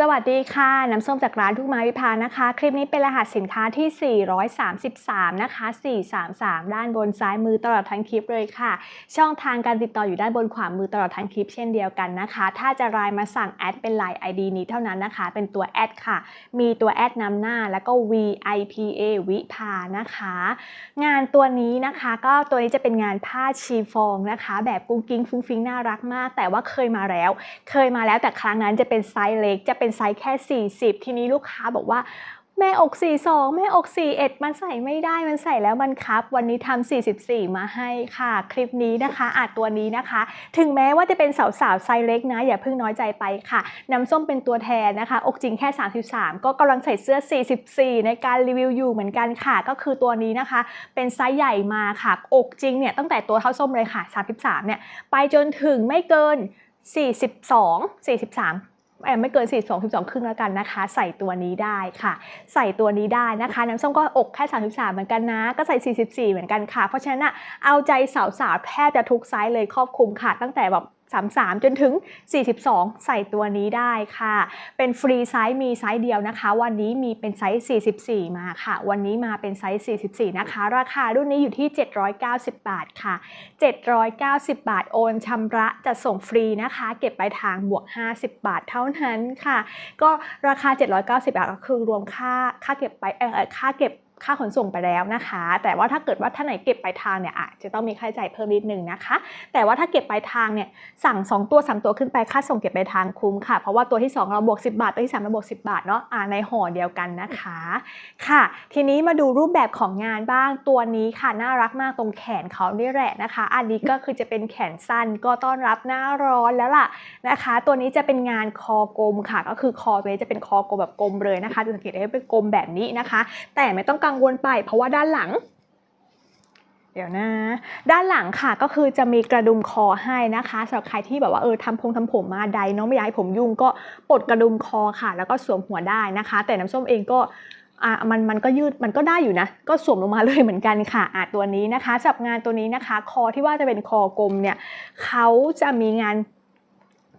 สวัสดีค่ะ น้ำส้มจากร้านทุกไม้วิพานะคะ คลิปนี้เป็นรหัสสินค้าที่ 433 นะคะ 433 ด้านบนซ้ายมือตลอดทั้งคลิปเลยค่ะ ช่องทางการติดต่ออยู่ด้านบนขวามือตลอดทั้งคลิปเช่นเดียวกันนะคะ ถ้าจะรายมาสั่งแอดเป็นไลน์ ID นี้เท่านั้นนะคะ เป็นตัวแอดค่ะ มีตัวแอดนำหน้าแล้วก็ VIPA วิภานะคะ งานตัวนี้นะคะก็ตัวนี้จะเป็นงานผ้าชีฟองนะคะ แบบกุ้งกิ้งฟุ้งฟิ้งน่ารักมาก แต่ว่าเคยมาแล้ว เคยมาแล้วแต่ครั้งนั้นจะเป็นไซส์เล็กจะเป็นไซส์แค่ 40 ทีนี้ลูกค้าบอกว่าแม่อก 42 แม่อก 41 มันใส่ไม่ได้ มันใส่แล้วมันครับ วันนี้ทำ44 มาให้ค่ะ คลิปนี้นะคะอาจตัวนี้นะคะ ถึงแม้ว่าจะเป็นสาวๆไซส์เล็กนะ อย่าเพิ่งน้อยใจไปค่ะ น้ำส้มเป็นตัวแทนนะคะ อกจริงแค่ 33 ก็กำลังใส่เสื้อ 44 ในการรีวิวอยู่เหมือนกันค่ะ ก็คือตัวนี้นะคะ เป็นไซส์ใหญ่มาค่ะ อกจริงเนี่ยตั้งแต่ตัวเท่าส้มเลยค่ะ 33 เนี่ย ไปจนถึงไม่เกิน 42 43 แอมไม่เกิน 42 12 ครึ่งแล้วกันนะคะ ใส่ตัวนี้ได้ค่ะ ใส่ตัวนี้ได้นะคะ น้ำส้มก็อกแค่ 33 เหมือนกันนะ ก็ใส่ 44 เหมือนกันค่ะ เพราะฉะนั้นอะเอาใจสาวๆ แทบจะทุกไซส์เลยครอบคลุมค่ะ ตั้งแต่แบบ 33 จนถึง 42 ใส่ตัวนี้ได้ค่ะ เป็นฟรีไซส์มีไซส์เดียวนะคะ วันนี้มีเป็นไซส์ 44 มาค่ะ วันนี้มาเป็นไซส์ 44 นะคะ ราคารุ่นนี้อยู่ที่ 790 บาทค่ะ 790 บาทโอนชำระจะส่งฟรีนะคะ เก็บปลายทางบวก 50 บาทเท่านั้นค่ะ ก็ราคา 790 บาทก็คือรวมค่าค่าเก็บไปเออค่าเก็บ ค่าขนส่งไปแล้วนะคะ แต่ว่าถ้าเกิดว่าท่านไหนเก็บปลายทางเนี่ยอาจจะต้องมีค่าใช้จ่ายเพิ่มนิดนึงนะคะ แต่ว่าถ้าเก็บปลายทางเนี่ยสั่ง 2 ตัว 3 ตัวขึ้นไปค่าส่งเก็บปลายทางคุ้มค่ะ เพราะว่าตัวที่ 2 เราบวก 10 บาท ตัวที่ 3 เราบวก 10 บาทเนาะอ่าในห่อเดียวกันนะคะ ค่ะ ทีนี้มาดูรูปแบบของงานบ้างตัวนี้ค่ะน่ารักมากตรงแขนเขานี่แหละนะคะ อันนี้ก็คือจะเป็นแขนสั้นก็ต้อนรับหน้าร้อนแล้วล่ะนะคะ ตัวนี้จะเป็นงานคอกลมค่ะ ก็คือคอตัวนี้จะเป็นคอกลมแบบกลมเลยนะคะจะสังเกตได้เป็นกลมแบบนี้นะคะ แต่ไม่ต้องกังวลไป เพราะว่าด้านหลัง เดี๋ยวนะ ด้านหลังค่ะก็คือจะมีกระดุมคอให้นะคะสำหรับใครที่แบบว่าเออทำพงทำผมมาใดเน้องไม่อยากให้ผมยุ่งก็ปลดกระดุมคอค่ะ แล้วก็สวมหัวได้นะคะ แต่น้ำส้มเองก็อะมันมันก็ยืดมันก็ได้อยู่นะ ก็สวมลงมาเลยเหมือนกันค่ะอะตัวนี้นะคะสำหรับงานตัวนี้นะคะ คอที่ว่าจะเป็นคอกลมเนี่ยเขาจะมีงาน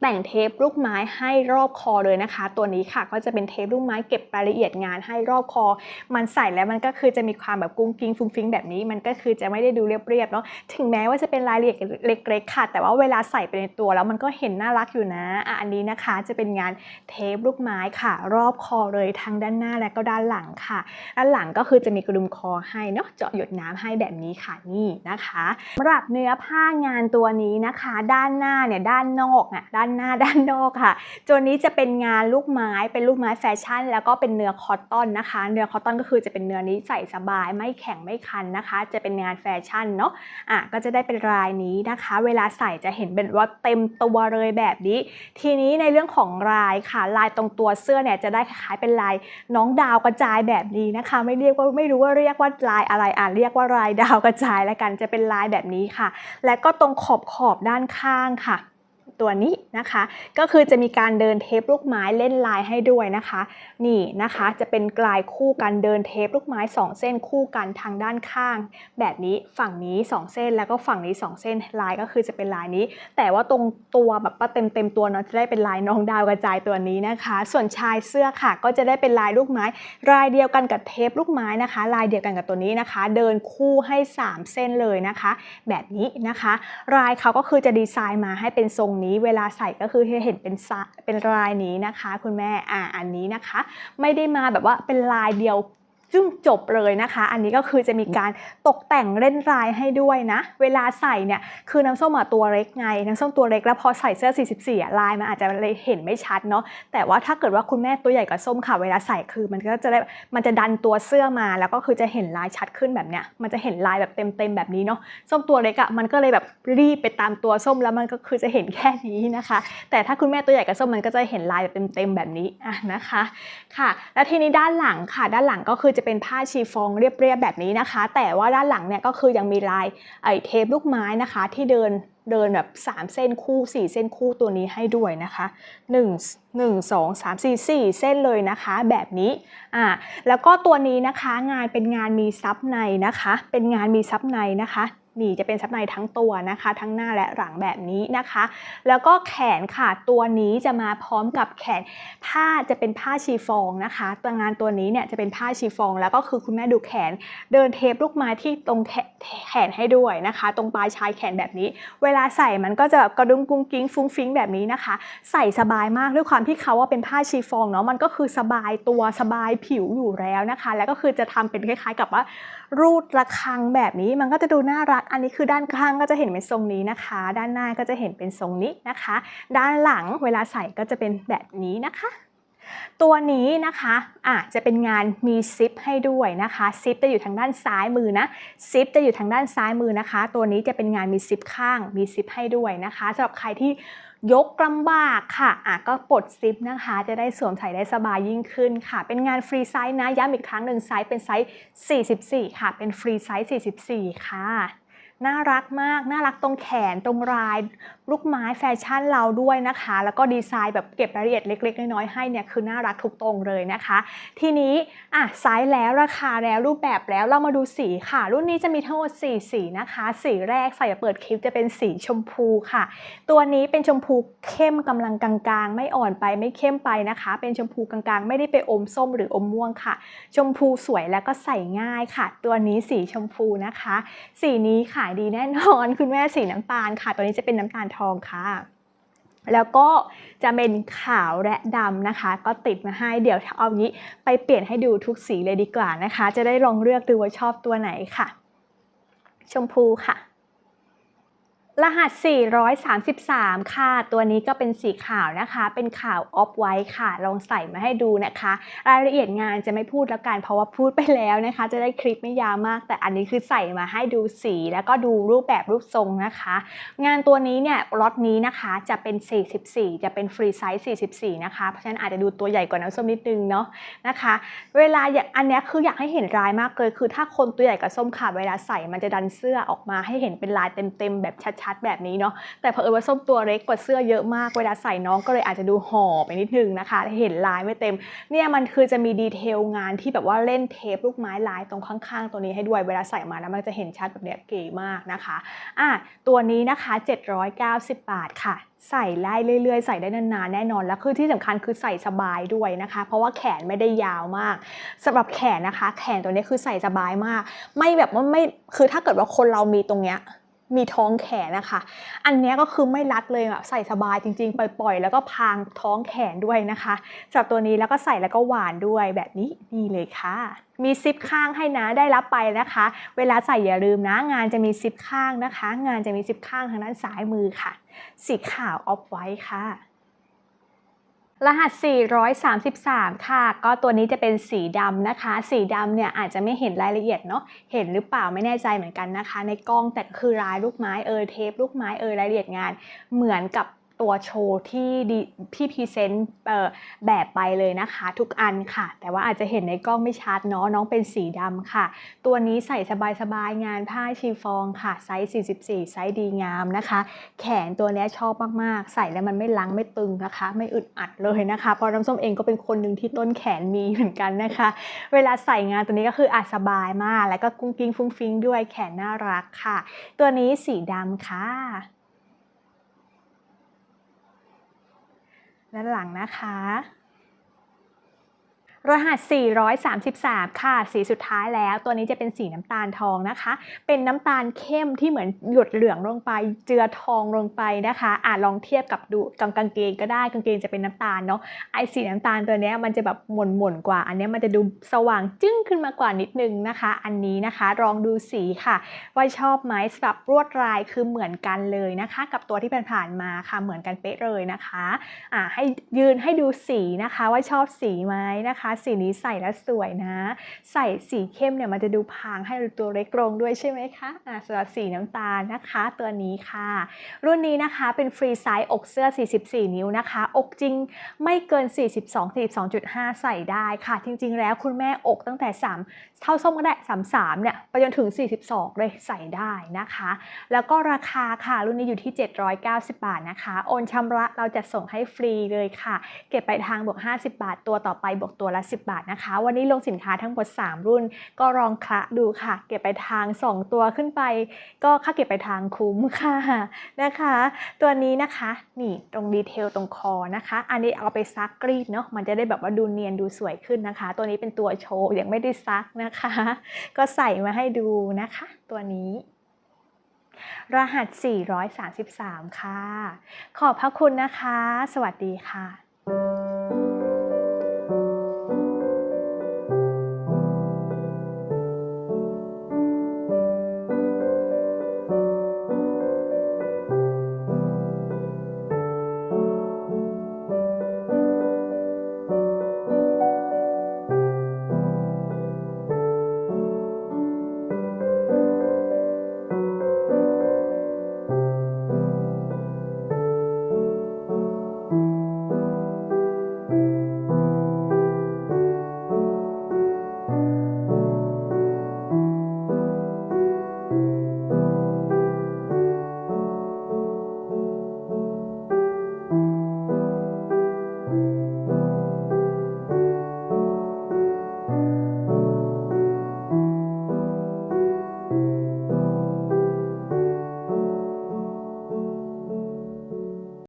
แต่งเทปลูกไม้ให้รอบคอเลยนะคะ ตัวนี้ค่ะก็จะเป็นเทปลูกไม้เก็บรายละเอียดงานให้รอบคอ มันใส่แล้วมันก็คือจะมีความแบบกุ้งกิ้งฟุ้งฟิ้งแบบนี้ มันก็คือจะไม่ได้ดูเรียบๆเนาะถึงแม้ว่าจะเป็นรายละเอียดเล็กๆค่ะ แต่ว่าเวลาใส่ไปในตัวแล้วมันก็เห็นน่ารักอยู่นะอะอันนี้นะคะจะเป็นงานเทปลูกไม้ค่ะ รอบคอเลยทั้งด้านหน้าและก็ด้านหลังค่ะ ด้านหลังก็คือจะมีกระดุมคอให้เนาะเจาะหยดน้ำให้แบบนี้ค่ะนี่นะคะสำหรับเนื้อผ้างานตัวนี้นะคะ ด้านหน้าเนี่ยด้านนอกอะด้านานหน้าด้านนอกค่ะ ตัวนี้จะเป็นงานลูกไม้เป็นลูกไม้แฟชั่น แล้วก็เป็นเนื้อคอตตอนนะคะ เนื้อคอตตอนก็คือจะเป็นเนื้อนี้ใส่สบายไม่แข็งไม่คันนะคะ จะเป็นงานแฟชั่นเนาะอะก็จะได้เป็นลายนี้นะคะ เวลาใส่จะเห็นเป็นว่าเต็มตัวเลยแบบนี้ ทีนี้ในเรื่องของลายค่ะ ลายตรงตัวเสื้อเนี่ยจะได้คล้ายๆเป็นลายน้องดาวกระจายแบบนี้นะคะ ไม่เรียกว่าไม่รู้ว่าเรียกว่าลายอะไรอะเรียกว่าลายดาวกระจายแล้วกันจะเป็นลายแบบนี้ค่ะ และก็ตรงขอบขอบด้านข้างค่ะ ตัวนี้นะคะ ก็คือจะมีการเดินเทปลูกไม้เล่นลายให้ด้วยนะคะ นี่นะคะจะเป็นกลายคู่กันเดินเทปลูกไม้ 2 เส้นคู่กันทางด้านข้าง แบบนี้ฝั่งนี้ 2 เส้นแล้วก็ฝั่งนี้ 2 เส้นลายก็คือจะเป็นลายนี้ แต่ว่าตรงตัวแบบเต็มเต็มๆตัวเนาะจะได้เป็นลายน้องดาวกระจายตัวนี้นะคะ ส่วนชายเสื้อค่ะ ก็จะได้เป็นลายลูกไม้ลายเดียวกันกับเทปลูกไม้นะคะ ลายเดียวกันกับตัวนี้นะคะ เดินคู่ให้ 3 เส้นเลยนะคะ แบบนี้นะคะลายเขาก็คือจะดีไซน์มาให้เป็นทรงนี้เวลาใส่ก็คือเห็นเป็นซะเป็นลายนี้นะคะ คุณแม่อ่าอันนี้นะคะ ไม่ได้มาแบบว่าเป็นลายเดียว จึงจบเลยนะคะ อันนี้ก็คือจะมีการตกแต่งเล่นลายให้ด้วยนะ เวลาใส่เนี่ยคือน้ำส้มตัวเล็กไง น้ำส้มตัวเล็กแล้วพอใส่เสื้อ 44อะลายมันอาจจะเลยเห็นไม่ชัดเนาะ แต่ว่าถ้าเกิดว่าคุณแม่ตัวใหญ่กว่าส้มค่ะ เวลาใส่คือมันก็จะได้มันจะดันตัวเสื้อมาแล้วก็คือจะเห็นลายชัดขึ้นแบบเนี้ย มันจะเห็นลายแบบเต็มๆแบบนี้เนาะ ส้มตัวเล็กอะมันก็เลยแบบรีบไปตามตัวส้มแล้วมันก็คือจะเห็นแค่นี้นะคะ แต่ถ้าคุณแม่ตัวใหญ่กับส้มมันก็จะเห็นลายแบบเต็มๆแบบนี้อะนะคะ ค่ะ แล้วทีนี้ด้านหลังค่ะ ด้านหลังก็คือจะเป็นผ้าชีฟองเรียบๆแบบนี้นะคะ แต่ว่าด้านหลังเนี่ยก็คือยังมีลายไอเทปลูกไม้นะคะ ที่เดินเดินแบบ 3 เส้นคู่ 4 เส้นคู่ตัวนี้ให้ด้วยนะคะ1 1 2 3 4 4 เส้นเลยนะคะ แบบนี้อ่าแล้วก็ตัวนี้นะคะงานเป็นงานมีซับในนะคะ เป็นงานมีซับในนะคะ นี่จะเป็นซับในทั้งตัวนะคะ ทั้งหน้าและหลังแบบนี้นะคะ แล้วก็แขนค่ะตัวนี้จะมาพร้อมกับแขนผ้าจะเป็นผ้าชีฟองนะคะตัวงานตัวนี้เนี่ยจะเป็นผ้าชีฟอง แล้วก็คือคุณแม่ดูแขน เดินเทปลูกไม้ที่ตรงแขแขนให้ด้วยนะคะ ตรงปลายชายแขนแบบนี้ เวลาใส่มันก็จะกระดุมกุ้งกิ้งฟุ้งฟิ้งแบบนี้นะคะ ใส่สบายมากด้วยความที่เขาว่าเป็นผ้าชีฟองเนาะมันก็คือสบายตัวสบายผิวอยู่แล้วนะคะ แล้วก็คือจะทำเป็นคล้ายๆ กับว่ารูดระฆังแบบนี้มันก็จะดูน่ารักอันนี้คือด้านข้างก็จะเห็นเป็นทรงนี้นะคะ ด้านหน้าก็จะเห็นเป็นทรงนี้นะคะ ด้านหลังเวลาใส่ก็จะเป็นแบบนี้นะคะตัวนี้นะคะอาจจะเป็นงานมีซิปให้ด้วยนะคะซิปจะอยู่ทางด้านซ้ายมือนะซิปจะอยู่ทางด้านซ้ายมือนะคะ ตัวนี้จะเป็นงานมีซิปข้างมีซิปให้ด้วยนะคะสำหรับใครที่ยกลำบากค่ะอะก็ปลดซิปนะคะ จะได้สวมใส่ได้สบายยิ่งขึ้นค่ะ เป็นงานฟรีไซส์นะย้ำอีกครั้งหนึ่งไซส์เป็นไซส์ 44 ค่ะ เป็นฟรีไซส์ 44 ค่ะ น่ารักมาก น่ารักตรงแขนตรงลาย ลูกไม้แฟชั่นเราด้วยนะคะ แล้วก็ดีไซน์แบบเก็บรายละเอียดเล็ก ๆ น้อยๆให้เนี่ยคือน่ารักทุกตรงเลยนะคะ ทีนี้อะไซส์แล้วราคาแล้วรูปแบบแล้วเรามาดูสีค่ะ รุ่นนี้จะมีทั้งหมด4สีนะคะ สีแรกใส่เปิดคลิปจะเป็นสีชมพูค่ะ ตัวนี้เป็นชมพูเข้มกำลังกลางๆ ไม่อ่อนไปไม่เข้มไปนะคะ เป็นชมพูกลางๆ ไม่ได้ไปอมส้มหรืออมม่วงค่ะ ชมพูสวยแล้วก็ใส่ง่ายค่ะ ตัวนี้สีชมพูนะคะ สีนี้ขายดีแน่นอนคุณแม่สีน้ำตาลค่ะ ตัวนี้จะเป็นน้ำตาลทองค่ะ แล้วก็จะเป็นขาวและดำนะคะ ก็ติดมาให้เดี๋ยวเอางี้ไปเปลี่ยนให้ดูทุกสีเลยดีกว่านะคะ จะได้ลองเลือกดูว่าชอบตัวไหนค่ะ ชมพูค่ะ รหัส 433 ค่ะ ตัวนี้ก็เป็นสีขาวนะคะ เป็นขาวออฟไวท์ค่ะ ลองใส่มาให้ดูนะคะ รายละเอียดงานจะไม่พูดแล้วกันเพราะว่าพูดไปแล้วนะคะ จะได้คลิปไม่ยาวมาก แต่อันนี้คือใส่มาให้ดูสีแล้วก็ดูรูปแบบรูปทรงนะคะ งานตัวนี้เนี่ยล็อตนี้นะคะจะเป็น 44 จะเป็นฟรีไซส์ 44 นะคะ เพราะฉะนั้นอาจจะดูตัวใหญ่กว่าน้ำส้มนิดนึงเนาะนะคะ เวลาอยากอันนี้คืออยากให้เห็นลายมากเลย คือถ้าคนตัวใหญ่กับส้มขาดเวลาใส่มันจะดันเสื้อออกมาให้เห็นเป็นลายเต็มๆแบบชัดๆแบบนี้เนาะแต่เผอิญว่าส้มตัวเล็กกว่าเสื้อเยอะมากเวลาใส่น้องก็เลยอาจจะดูห่อไปนิดนึงนะคะ เห็นลายไม่เต็ม เนี่ยมันคือจะมีดีเทลงานที่แบบว่าเล่นเทปลูกไม้ลายตรงข้างๆ ตัวนี้ให้ด้วยเวลาใส่มาแล้วมันจะเห็นชัดแบบเนี้ยเก๋มากนะคะอะตัวนี้นะคะ 790 บาทค่ะใส่ไล่เรื่อยๆ ใส่ได้นานๆ แน่นอน แล้วคือที่สำคัญคือใส่สบายด้วยนะคะ เพราะว่าแขนไม่ได้ยาวมากสำหรับแขนนะคะ แขนตัวนี้คือใส่สบายมาก ไม่แบบว่าไม่คือถ้าเกิดว่าคนเรามีตรงเนี้ย มีท้องแขนนะคะ อันนี้ก็คือไม่รัดเลยแบบใส่สบายจริงๆ ปล่อยๆ แล้วก็พางท้องแขนด้วยนะคะสับตัวนี้แล้วก็ใส่แล้วก็หวานด้วยแบบนี้นี่เลยค่ะ มีซิปข้างให้นะได้รับไปนะคะ เวลาใส่อย่าลืมนะ งานจะมีซิปข้างนะคะ งานจะมีซิปข้างทางด้านซ้ายมือค่ะ สีขาวออฟไว้ค่ะ รหัส 433 ค่ะ ก็ตัวนี้จะเป็นสีดำนะคะ สีดำเนี่ยอาจจะไม่เห็นรายละเอียดเนาะ เห็นหรือเปล่าไม่แน่ใจเหมือนกันนะคะ ในกล้องแต่คือลายลูกไม้เออเทปลูกไม้เออรายละเอียดงาน เหมือนกับ ตัวโชว์ที่ดีพี่พรีเซนต์แบบไปเลยนะคะ ทุกอันค่ะ แต่ว่าอาจจะเห็นในกล้องไม่ชัดเนาะน้องเป็นสีดำค่ะ ตัวนี้ใส่สบายๆ งานผ้าชีฟองค่ะ ไซส์ 44 ไซส์ดีงามนะคะ แขนตัวนี้ชอบมากๆ ใส่แล้วมันไม่ลังไม่ตึงนะคะ ไม่อึดอัดเลยนะคะเพราะน้ำส้มเองก็เป็นคนหนึ่งที่ต้นแขนมีเหมือนกันนะคะ เวลาใส่งานตัวนี้ก็คืออาสบายมาก แล้วก็กุ้งกิ้งฟุ้งฟิ้งด้วยแขนน่ารักค่ะ ตัวนี้สีดำค่ะ ด้านหลังนะคะ รหัส 433 ค่ะ สีสุดท้ายแล้ว ตัวนี้จะเป็นสีน้ำตาลทองนะคะ เป็นน้ำตาลเข้มที่เหมือนหยดเหลืองลงไป เจือทองลงไปนะคะอะลองเทียบกับดูกับกางเกงก็ได้กางเกงจะเป็นน้ำตาลเนาะไอสีน้ำตาลตัวนี้มันจะแบบหม่นหม่นๆกว่า อันนี้มันจะดูสว่างจึ้งขึ้นมากว่านิดนึงนะคะ อันนี้นะคะลองดูสีค่ะ ว่าชอบไหมสำหรับลวดลายคือเหมือนกันเลยนะคะ กับตัวที่ผ่านๆมาค่ะเหมือนกันเป๊ะเลยนะคะอ่าให้ยืนให้ดูสีนะคะว่าชอบสีไหมนะคะสีนี้ใส่แล้วสวยนะ ใส่สีเข้มเนี่ยมันจะดูพรางให้ตัวเล็กลงด้วยใช่ไหมคะอ่าสำหรับสีน้ำตาลนะคะตัวนี้ค่ะ รุ่นนี้นะคะเป็นฟรีไซส์อกเสื้อ 44 นิ้วนะคะ อกจริงไม่เกิน 42 42.5 ใส่ได้ค่ะ จริง ๆ แล้วคุณแม่อกตั้งแต่ 3 เท่าส้มก็ได้ 33 เนี่ยไปจนถึง 42 เลยใส่ได้นะคะ แล้วก็ราคาค่ะรุ่นนี้อยู่ที่ 790 บาทนะคะ โอนชำระเราจะส่งให้ฟรีเลยค่ะ เก็บไปลายทางบวก 50 บาทตัวต่อไปบวกตัวละ 10 บาทนะคะ วันนี้ลงสินค้าทั้งหมด 3 รุ่น ก็ลองคละดูค่ะ เก็บไปทาง 2 ตัวขึ้นไป ก็ค่าเก็บไปทางคุ้มค่ะนะคะ ตัวนี้นะคะนี่ตรงดีเทลตรงคอนะคะ อันนี้เอาไปซักกรีดเนาะมันจะได้แบบว่าดูเนียนดูสวยขึ้นนะคะ ตัวนี้เป็นตัวโชว์ยังไม่ได้ซักนะคะ ก็ใส่มาให้ดูนะคะ ตัวนี้รหัส 433 ค่ะ ขอบพระคุณนะคะ สวัสดีค่ะ